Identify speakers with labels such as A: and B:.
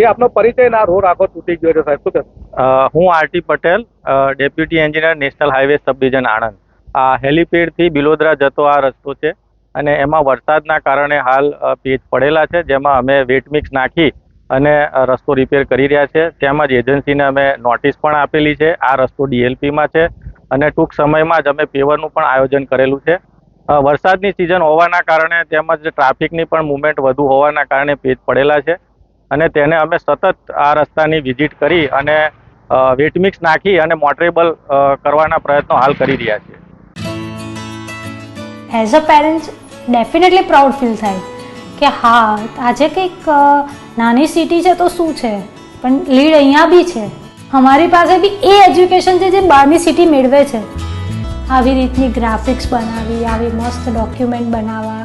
A: જે આપનો પરિચય ના રોડ રાખો, તૂટી ગયો છે સાહેબ. શું કહેશો?
B: હું R T Patel deputy engineer, national highway sub division Anand. આ હેલીપેડથી બિલોદરા જતો આ રસ્તો છે અને એમાં વરસાદના કારણે હાલ પેચ પડેલા છે, જેમાં અમે વેટ મિક્સ નાખી અને રસ્તો રિપેર કરી રહ્યા છે. તેમજ એજન્સીને અમે નોટિસ પણ આપેલી છે, આ રસ્તો ડીએલપીમાં છે અને ટૂંક સમયમાં જ અમે પેવરનું પણ આયોજન કરેલું છે. વરસાદની સિઝન હોવાના કારણે તેમજ ટ્રાફિકની પણ મુવમેન્ટ વધુ હોવાના કારણે પેચ પડેલા છે. અને તેને અમે સતત આ રસ્તાની વિઝિટ કરી અને વેટમિક્સ નાખી અને મોટરેબલ કરવાના પ્રયત્નો હાલ કરી રહ્યા છીએ.
C: As a parents definitely proud feel થાય કે હા, આજે કંઈક નાની સિટી છે તો શું છે? પણ લીડ અહીંયા બી છે. અમારી પાસે બી એ એજ્યુકેશન છે જે બહારની સિટી મેળવે છે. આવી રીતની ગ્રાફિક્સ બનાવી, આવી મસ્ત ડોક્યુમેન્ટ બનાવવા